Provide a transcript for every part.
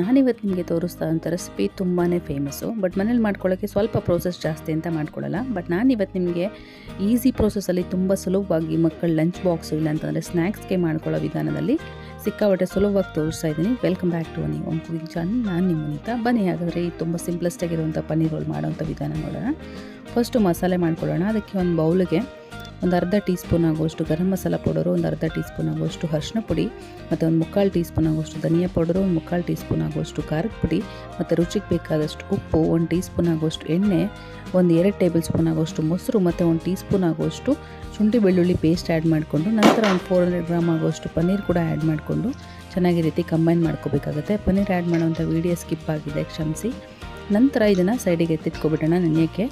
ನಾನಿವತ್ತು ನಿಮಗೆ ತೋರಿಸ್ತಾ ಅಂತ ರೆಸಿಪಿ ತುಂಬಾ ಫೇಮಸ್ಸು ಬಟ್ ಮನೇಲಿ ಮಾಡ್ಕೊಳ್ಳೋಕ್ಕೆ ಸ್ವಲ್ಪ ಪ್ರೋಸೆಸ್ ಜಾಸ್ತಿ ಅಂತ ಮಾಡ್ಕೊಳ್ಳಲ್ಲ. ಬಟ್ ನಾನಿವತ್ತು ನಿಮಗೆ ಈಸಿ ಪ್ರೋಸೆಸ್ಸಲ್ಲಿ ತುಂಬ ಸುಲಭವಾಗಿ ಮಕ್ಕಳ ಲಂಚ್ ಬಾಕ್ಸು ಇಲ್ಲಾಂತಂದರೆ ಸ್ನ್ಯಾಕ್ಸ್ಗೆ ಮಾಡ್ಕೊಳ್ಳೋ ವಿಧಾನದಲ್ಲಿ ಸಿಕ್ಕಾಪಟ್ಟೆ ಸುಲಭವಾಗಿ ತೋರಿಸ್ತಾ ಇದ್ದೀನಿ. ವೆಲ್ಕಮ್ ಬ್ಯಾಕ್ ಟು ಅನಿ ಒಂದು ಕುಕಿಂಗ್ ಚಾನಲ್ ನಾನು ನಿಮ್ಮ ಅನಿತಾ ಬನ್ನಿ ಹಾಗಾದರೆ ಈ ತುಂಬ ಸಿಂಪ್ಲೆಸ್ಟಾಗಿರುವಂಥ ಪನ್ನೀರ್ ರೋಲ್ ಮಾಡೋವಂಥ ವಿಧಾನ ನೋಡೋಣ. ಫಸ್ಟು ಮಸಾಲೆ ಮಾಡ್ಕೊಳ್ಳೋಣ. ಅದಕ್ಕೆ ಒಂದು ಬೌಲ್ಗೆ ಒಂದು ಅರ್ಧ ಟೀ ಸ್ಪೂನ್ ಆಗುವಷ್ಟು ಗರಂ ಮಸಾಲ ಪೌಡರು, ಒಂದು ಅರ್ಧ ಟೀ ಸ್ಪೂನ್ ಆಗುವಷ್ಟು ಅರಿಶಿನ ಪುಡಿ ಮತ್ತು ಒಂದು ಮುಕ್ಕಾಲು ಟೀ ಸ್ಪೂನ್ ಆಗುವಷ್ಟು ಧನಿಯಾ ಪೌಡರು, ಒಂದು ಮುಕ್ಕಾಲು ಟೀ ಸ್ಪೂನ್ ಆಗುವಷ್ಟು ಖಾರದ ಪುಡಿ ಮತ್ತು ರುಚಿಗೆ ಬೇಕಾದಷ್ಟು ಉಪ್ಪು, ಒಂದು ಟೀ ಸ್ಪೂನ್ ಆಗುವಷ್ಟು ಎಣ್ಣೆ, ಒಂದು ಎರಡು ಟೇಬಲ್ ಸ್ಪೂನ್ ಆಗುವಷ್ಟು ಮೊಸರು ಮತ್ತು ಒಂದು ಟೀ ಸ್ಪೂನ್ ಆಗುವಷ್ಟು ಶುಂಠಿ ಬೆಳ್ಳುಳ್ಳಿ ಪೇಸ್ಟ್ ಆ್ಯಡ್ ಮಾಡಿಕೊಂಡು ನಂತರ ಒಂದು ಫೋರ್ ಹಂಡ್ರೆಡ್ ಗ್ರಾಮ್ ಆಗುವಷ್ಟು ಪನ್ನೀರ್ ಕೂಡ ಆ್ಯಡ್ ಮಾಡಿಕೊಂಡು ಚೆನ್ನಾಗಿ ರೀತಿ ಕಂಬೈನ್ ಮಾಡ್ಕೋಬೇಕಾಗುತ್ತೆ. ಪನ್ನೀರ್ ಆ್ಯಡ್ ಮಾಡೋವಂಥ ವೀಡಿಯೋ ಸ್ಕಿಪ್ ಆಗಿದೆ, ಕ್ಷಮಿಸಿ. ನಂತರ ಇದನ್ನು ಸೈಡಿಗೆ ಎತ್ತಿಟ್ಕೊಬಿಡೋಣ, ನೆನೆಯೋಕ್ಕೆ.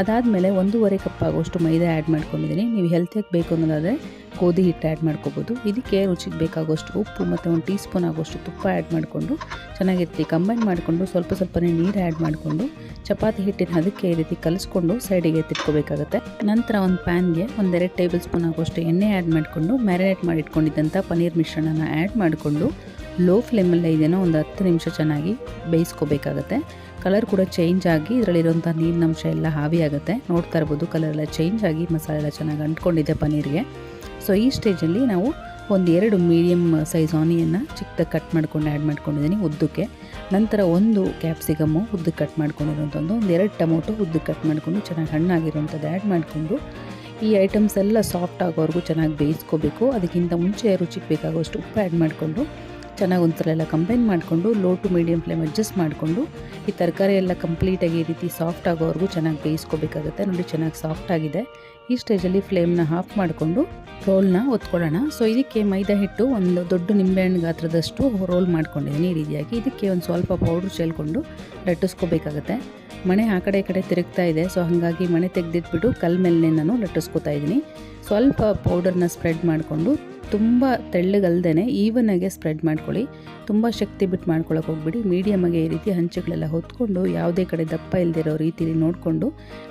ಅದಾದಮೇಲೆ ಒಂದೂವರೆ ಕಪ್ ಆಗುವಷ್ಟು ಮೈದಾ ಆ್ಯಡ್ ಮಾಡ್ಕೊಂಡಿದ್ದೀನಿ. ನೀವು ಹೆಲ್ತಿಯಾಗಿ ಬೇಕು ಅನ್ನೋದಾದರೆ ಗೋಧಿ ಹಿಟ್ಟು ಆ್ಯಡ್ ಮಾಡ್ಕೋಬೋದು. ಇದಕ್ಕೆ ರುಚಿಗೆ ಬೇಕಾಗುವಷ್ಟು ಉಪ್ಪು ಮತ್ತು ಒಂದು ಟೀ ಸ್ಪೂನ್ ಆಗುವಷ್ಟು ತುಪ್ಪ ಆ್ಯಡ್ ಮಾಡಿಕೊಂಡು ಚೆನ್ನಾಗಿರ್ತೀವಿ ಕಂಬೈನ್ ಮಾಡಿಕೊಂಡು ಸ್ವಲ್ಪ ಸ್ವಲ್ಪನೇ ನೀರು ಆ್ಯಡ್ ಮಾಡಿಕೊಂಡು ಚಪಾತಿ ಹಿಟ್ಟಿನ ಅದಕ್ಕೆ ಈ ರೀತಿ ಕಲಿಸ್ಕೊಂಡು ಸೈಡಿಗೆ ಎತ್ತಿಟ್ಕೋಬೇಕಾಗುತ್ತೆ. ನಂತರ ಒಂದು ಪ್ಯಾನ್ಗೆ ಒಂದೆರಡು ಟೇಬಲ್ ಸ್ಪೂನ್ ಆಗುವಷ್ಟು ಎಣ್ಣೆ ಆ್ಯಡ್ ಮಾಡಿಕೊಂಡು ಮ್ಯಾರಿನೇಟ್ ಮಾಡಿಟ್ಕೊಂಡಿದ್ದಂಥ ಪನೀರ್ ಮಿಶ್ರಣನ ಆ್ಯಡ್ ಮಾಡಿಕೊಂಡು ಲೋ ಫ್ಲೇಮಲ್ಲೇ ಇದನ್ನು ಒಂದು ಹತ್ತು ನಿಮಿಷ ಚೆನ್ನಾಗಿ ಬೇಯಿಸ್ಕೋಬೇಕಾಗತ್ತೆ. ಕಲರ್ ಕೂಡ ಚೇಂಜ್ ಆಗಿ ಇದರಲ್ಲಿರುವಂಥ ನೀರಿನಂಶ ಎಲ್ಲ ಹಾವಿ ಆಗುತ್ತೆ. ನೋಡ್ತಾ ಇರ್ಬೋದು ಕಲರ್ ಎಲ್ಲ ಚೇಂಜ್ ಆಗಿ ಮಸಾಲೆ ಎಲ್ಲ ಚೆನ್ನಾಗಿ ಅಂಟ್ಕೊಂಡಿದೆ ಪನ್ನೀರಿಗೆ. ಸೊ ಈ ಸ್ಟೇಜಲ್ಲಿ ನಾವು ಒಂದು ಎರಡು ಮೀಡಿಯಮ್ ಸೈಜ್ ಆನಿಯನ್ನ ಚಿಕ್ಕದಾಗಿ ಕಟ್ ಮಾಡ್ಕೊಂಡು ಆ್ಯಡ್ ಮಾಡ್ಕೊಂಡಿದ್ದೀನಿ ಉದ್ದಕ್ಕೆ. ನಂತರ ಒಂದು ಕ್ಯಾಪ್ಸಿಕಮ್ಮು ಉದ್ದಕ್ಕೆ ಕಟ್ ಮಾಡ್ಕೊಂಡಿರೋಂಥದ್ದು ಒಂದು ಎರಡು ಟೊಮೊಟೊ ಉದ್ದಕ್ಕೆ ಕಟ್ ಮಾಡಿಕೊಂಡು ಚೆನ್ನಾಗಿ ಹಣ್ಣಾಗಿರುವಂಥದ್ದು ಆ್ಯಡ್ ಮಾಡಿಕೊಂಡು, ಈ ಐಟಮ್ಸ್ ಎಲ್ಲ ಸಾಫ್ಟ್ ಆಗೋವರೆಗೂ ಚೆನ್ನಾಗಿ ಬೇಯಿಸ್ಕೋಬೇಕು. ಅದಕ್ಕಿಂತ ಮುಂಚೆ ರುಚಿಗೆ ಬೇಕಾಗುವಷ್ಟು ಉಪ್ಪು ಆ್ಯಡ್ ಮಾಡಿಕೊಂಡು ಚೆನ್ನಾಗಿ ಒಂಥರ ಎಲ್ಲ ಕಂಬೈನ್ ಮಾಡಿಕೊಂಡು low to medium flame adjust ಮಾಡಿಕೊಂಡು, ಈ ತರಕಾರಿ ಎಲ್ಲ ಕಂಪ್ಲೀಟಾಗಿ ಈ ರೀತಿ ಸಾಫ್ಟ್ ಆಗೋವರೆಗೂ ಚೆನ್ನಾಗಿ ಬೇಯಿಸ್ಕೋಬೇಕಾಗುತ್ತೆ. ನೋಡಿ ಚೆನ್ನಾಗಿ ಸಾಫ್ಟ್ ಆಗಿದೆ. ಈ ಸ್ಟೇಜಲ್ಲಿ ಫ್ಲೇಮ್ನ ಆಫ್ ಮಾಡಿಕೊಂಡು ರೋಲ್ನ ಒತ್ಕೊಳ್ಳೋಣ. ಸೊ ಇದಕ್ಕೆ ಮೈದಾ ಹಿಟ್ಟು ಒಂದು ದೊಡ್ಡ ನಿಂಬೆಹಣ್ಣು ಗಾತ್ರದಷ್ಟು ರೋಲ್ ಮಾಡ್ಕೊಂಡಿದ್ದೀನಿ ಈ ರೀತಿಯಾಗಿ. ಇದಕ್ಕೆ ಒಂದು ಸ್ವಲ್ಪ ಪೌಡ್ರ್ ಚೆಲ್ಕೊಂಡು ಲಟ್ಟಿಸ್ಕೋಬೇಕಾಗತ್ತೆ. ಮಣೆ ಆ ಕಡೆ ಈ ಕಡೆ ತಿರುಗ್ತಾ ಇದೆ. ಸೊ ಹಾಗಾಗಿ ಮಣೆ ತೆಗೆದಿಟ್ಬಿಟ್ಟು ಕಲ್ ಮೇಲೆ ನಾನು ಲಟ್ಟಿಸ್ಕೊತಾ ಇದ್ದೀನಿ. ಸ್ವಲ್ಪ ಪೌಡರ್ನ ಸ್ಪ್ರೆಡ್ ಮಾಡಿಕೊಂಡು ತುಂಬ ತೆಳ್ಳಗಲ್ದೇ ಈವನಾಗೆ ಸ್ಪ್ರೆಡ್ ಮಾಡ್ಕೊಳ್ಳಿ. ತುಂಬ ಶಕ್ತಿ ಬಿಟ್ಟು ಮಾಡ್ಕೊಳಕ್ಕೆ ಹೋಗ್ಬಿಡಿ. ಮೀಡಿಯಮ್ಮಾಗೆ ಈ ರೀತಿ ಹಂಚುಗಳೆಲ್ಲ ಹೊತ್ಕೊಂಡು ಯಾವುದೇ ಕಡೆ ದಪ್ಪ ಇಲ್ದಿರೋ ರೀತಿಲಿ ನೋಡಿಕೊಂಡು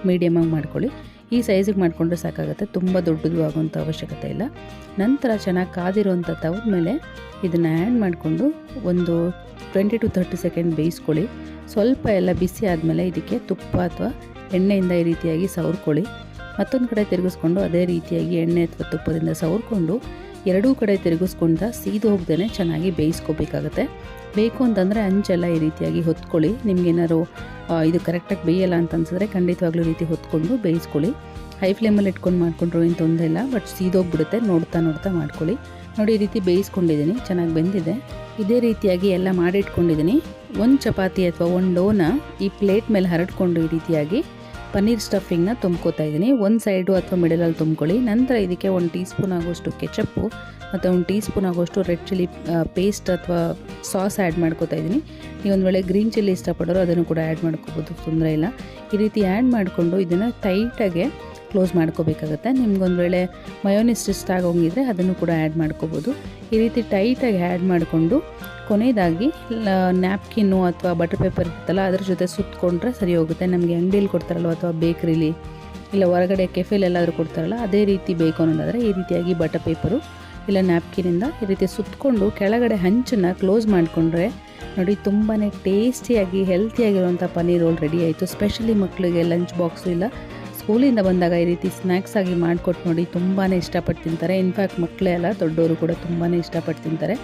ಮೀಡಿಯಮಾಗಿ ಮಾಡ್ಕೊಳ್ಳಿ. ಈ ಸೈಜಿಗೆ ಮಾಡಿಕೊಂಡ್ರೆ ಸಾಕಾಗುತ್ತೆ. ತುಂಬ ದೊಡ್ಡದು ಆಗುವಂಥ ಅವಶ್ಯಕತೆ ಇಲ್ಲ. ನಂತರ ಚೆನ್ನಾಗಿ ಕಾದಿರುವಂಥ ತವದ ಮೇಲೆ ಇದನ್ನು ಆ್ಯಡ್ ಮಾಡಿಕೊಂಡು ಒಂದು ಟ್ವೆಂಟಿ ಟು ತರ್ಟಿ ಸೆಕೆಂಡ್ ಬೇಯಿಸ್ಕೊಳ್ಳಿ. ಸ್ವಲ್ಪ ಎಲ್ಲ ಬಿಸಿ ಆದಮೇಲೆ ಇದಕ್ಕೆ ತುಪ್ಪ ಅಥವಾ ಎಣ್ಣೆಯಿಂದ ಈ ರೀತಿಯಾಗಿ ಸವರ್ಕೊಳ್ಳಿ. ಮತ್ತೊಂದು ಕಡೆ ತಿರುಗಿಸ್ಕೊಂಡು ಅದೇ ರೀತಿಯಾಗಿ ಎಣ್ಣೆ ಅಥವಾ ತುಪ್ಪದಿಂದ ಸವರ್ಕೊಂಡು ಎರಡೂ ಕಡೆ ತಿರುಗಿಸ್ಕೊಂಡ ಸೀದು ಹೋಗ್ದೇ ಚೆನ್ನಾಗಿ ಬೇಯಿಸ್ಕೋಬೇಕಾಗತ್ತೆ. ಬೇಕು ಅಂತಂದರೆ ಅಂಚೆಲ್ಲ ಈ ರೀತಿಯಾಗಿ ಹೊತ್ಕೊಳ್ಳಿ. ನಿಮಗೇನಾರು ಇದು ಕರೆಕ್ಟಾಗಿ ಬೇಯಲ್ಲ ಅಂತ ಅನ್ಸಿದ್ರೆ ಖಂಡಿತವಾಗ್ಲೂ ರೀತಿ ಹೊತ್ಕೊಂಡು ಬೇಯಿಸ್ಕೊಳ್ಳಿ. ಹೈ ಫ್ಲೇಮಲ್ಲಿ ಇಟ್ಕೊಂಡು ಮಾಡಿಕೊಂಡ್ರು ಏನು ತೊಂದರೆ ಇಲ್ಲ ಬಟ್ ಸೀದೋಗ್ಬಿಡುತ್ತೆ ನೋಡ್ತಾ ನೋಡ್ತಾ ಮಾಡ್ಕೊಳ್ಳಿ. ನೋಡಿ, ಈ ರೀತಿ ಬೇಯಿಸ್ಕೊಂಡಿದ್ದೀನಿ, ಚೆನ್ನಾಗಿ ಬೆಂದಿದೆ. ಇದೇ ರೀತಿಯಾಗಿ ಎಲ್ಲ ಮಾಡಿಟ್ಕೊಂಡಿದ್ದೀನಿ. ಒಂದು ಚಪಾತಿ ಅಥವಾ ಒಂದು ಡೋನ ಈ ಪ್ಲೇಟ್ ಮೇಲೆ ಹರಡ್ಕೊಂಡು ಈ ರೀತಿಯಾಗಿ ಪನ್ನೀರ್ ಸ್ಟಫಿಂಗ್ನ ತುಂಬ್ಕೋತಾ ಇದ್ದೀನಿ. ಒಂದು ಸೈಡು ಅಥವಾ ಮಿಡಲಲ್ಲಿ ತುಂಬ್ಕೊಳ್ಳಿ. ನಂತರ ಇದಕ್ಕೆ ಒಂದು ಟೀ ಸ್ಪೂನ್ ಆಗೋಷ್ಟು ಕೆಚಪ್ಪು ಮತ್ತು ಒಂದು ಟೀ ಸ್ಪೂನ್ ಆಗೋಷ್ಟು ರೆಡ್ ಚಿಲ್ಲಿ ಪೇಸ್ಟ್ ಅಥವಾ ಸಾಸ್ ಆ್ಯಡ್ ಮಾಡ್ಕೋತಾ ಇದ್ದೀನಿ. ನೀವು ಒಂದು ವೇಳೆ ಗ್ರೀನ್ ಚಿಲ್ಲಿ ಇಷ್ಟಪಡೋರು ಅದನ್ನು ಕೂಡ ಆ್ಯಡ್ ಮಾಡ್ಕೋಬೋದು. ತೊಂದರೆ ಇಲ್ಲ. ಈ ರೀತಿ ಆ್ಯಡ್ ಮಾಡಿಕೊಂಡು ಇದನ್ನು ಟೈಟಾಗೆ ಕ್ಲೋಸ್ ಮಾಡ್ಕೋಬೇಕಾಗತ್ತೆ. ನಿಮ್ಗೊಂದು ವೇಳೆ ಮಯೋನಿಸ್ ಇಷ್ಟ ಆಗೋಂಗಿದ್ರೆ ಅದನ್ನು ಕೂಡ ಆ್ಯಡ್ ಮಾಡ್ಕೋಬೋದು. ಈ ರೀತಿ ಟೈಟಾಗಿ ಆ್ಯಡ್ ಮಾಡಿಕೊಂಡು ಕೊನೆಯದಾಗಿ ನ್ಯಾಪ್ಕಿನ್ನು ಅಥವಾ ಬಟರ್ ಪೇಪರ್ ಇರುತ್ತಲ್ಲ ಅದ್ರ ಜೊತೆ ಸುತ್ತಕೊಂಡ್ರೆ ಸರಿ ಹೋಗುತ್ತೆ. ನಮಗೆ ಅಂಗಡಿಯಲ್ಲಿ ಕೊಡ್ತಾರಲ್ಲ ಅಥವಾ ಬೇಕ್ರಿಲಿ ಇಲ್ಲ ಹೊರಗಡೆ ಕೆಫೆಲೆಲ್ಲಾದರೂ ಕೊಡ್ತಾರಲ್ಲ, ಅದೇ ರೀತಿ ಬೇಕು ಅನ್ನೋದಾದರೆ ಈ ರೀತಿಯಾಗಿ ಬಟರ್ ಪೇಪರು ಇಲ್ಲ ನ್ಯಾಪ್ಕಿನಿಂದ ಈ ರೀತಿ ಸುತ್ತಕೊಂಡು ಕೆಳಗಡೆ ಹಂಚನ್ನು ಕ್ಲೋಸ್ ಮಾಡಿಕೊಂಡ್ರೆ ನೋಡಿ ತುಂಬಾ ಟೇಸ್ಟಿಯಾಗಿ ಹೆಲ್ತಿಯಾಗಿರುವಂಥ ಪನ್ನೀರ್ ರೋಲ್ ರೆಡಿ ಆಯಿತು. ಸ್ಪೆಷಲಿ ಮಕ್ಕಳಿಗೆ ಲಂಚ್ ಬಾಕ್ಸು ಇಲ್ಲ ಸ್ಕೂಲಿಂದ ಬಂದಾಗ ಈ ರೀತಿ ಸ್ನ್ಯಾಕ್ಸ್ ಆಗಿ ಮಾಡಿಕೊಟ್ಟು ನೋಡಿ ತುಂಬಾ ಇಷ್ಟಪಟ್ಟು ತಿಂತಾರೆ. ಇನ್ಫ್ಯಾಕ್ಟ್ ಮಕ್ಕಳೇ ಅಲ್ಲ ದೊಡ್ಡವರು ಕೂಡ ತುಂಬಾ ಇಷ್ಟಪಟ್ಟು ತಿಂತಾರೆ.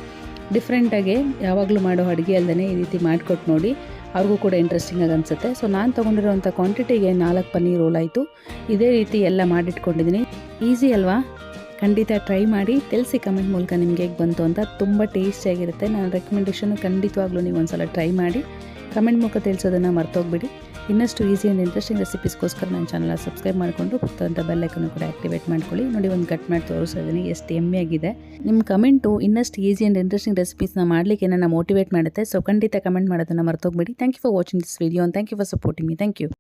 ಡಿಫ್ರೆಂಟಾಗಿ ಯಾವಾಗಲೂ ಮಾಡೋ ಅಡುಗೆ ಅಲ್ಲದೆ ಈ ರೀತಿ ಮಾಡಿಕೊಟ್ಟು ನೋಡಿ ಅವ್ರಿಗೂ ಕೂಡ ಇಂಟ್ರೆಸ್ಟಿಂಗಾಗಿ ಅನಿಸುತ್ತೆ. ಸೊ ನಾನು ತೊಗೊಂಡಿರೋಂಥ ಕ್ವಾಂಟಿಟಿಗೆ ನಾಲ್ಕು ಪನ್ನೀರ್ ರೋಲ್ ಆಯಿತು. ಇದೇ ರೀತಿ ಎಲ್ಲ ಮಾಡಿಟ್ಕೊಂಡಿದ್ದೀನಿ ಈಸಿ ಅಲ್ವಾ? ಖಂಡಿತ ಟ್ರೈ ಮಾಡಿ, ತಿಳಿಸಿ ಕಮೆಂಟ್ ಮೂಲಕ ನಿಮಗೆ ಹೇಗೆ ಬಂತು ಅಂತ ತುಂಬ ಟೇಸ್ಟಿಯಾಗಿರುತ್ತೆ ನಾನು ರೆಕಮೆಂಡೇಷನ್ನು ಖಂಡಿತವಾಗ್ಲೂ ನೀವು ಒಂದು ಸಲ ಟ್ರೈ ಮಾಡಿ. ಕಮೆಂಟ್ ಮೂಲಕ ತಿಳಿಸೋದನ್ನು ಮರ್ತೋಗ್ಬಿಡಿ. ಇನ್ನಷ್ಟು ಈಸಿ ಆ್ಯಂಡ್ ಇಂಟ್ರೆಸ್ಟಿಂಗ್ ರೆಸಿಪೀಸ್ಗೋಸ್ಕರ ನನ್ನ ಚಾನಲ್ನ ಸಬ್ಸ್ಕ್ರೈಬ್ ಮಾಡಿಕೊಂಡು ಪಕ್ಕದಂಥ ಬೆಲ್ಲೈಕನ್ನು ಕೂಡ ಆಕ್ಟಿವೇಟ್ ಮಾಡ್ಕೊಳ್ಳಿ. ನೋಡಿ, ಒಂದು ಕಟ್ ಮಾಡಿ ತೋರಿಸೋದನ್ನು ಎಷ್ಟು ಎಮ್ಮೆಯಾಗಿದೆ ನಿಮ್ಮ ಕಮೆಂಟು ಇನ್ನಷ್ಟು ಈಸಿ ಆ್ಯಂಡ್ ಇಂಟ್ರೆಸ್ಟಿಂಗ್ ರೆಸಿಪೀಸ್ನ ಮಾಡಲಿಕ್ಕೆ ನನ್ನ ಮೋಟಿವೇಟ್ ಮಾಡುತ್ತೆ. ಸೊ ಖಂಡಿತ ಕಮೆಂಟ್ ಮಾಡೋದನ್ನು ಮರ್ತೋಗ್ಬಿಡಿ. Thank you for watching this video thank you for supporting me thank you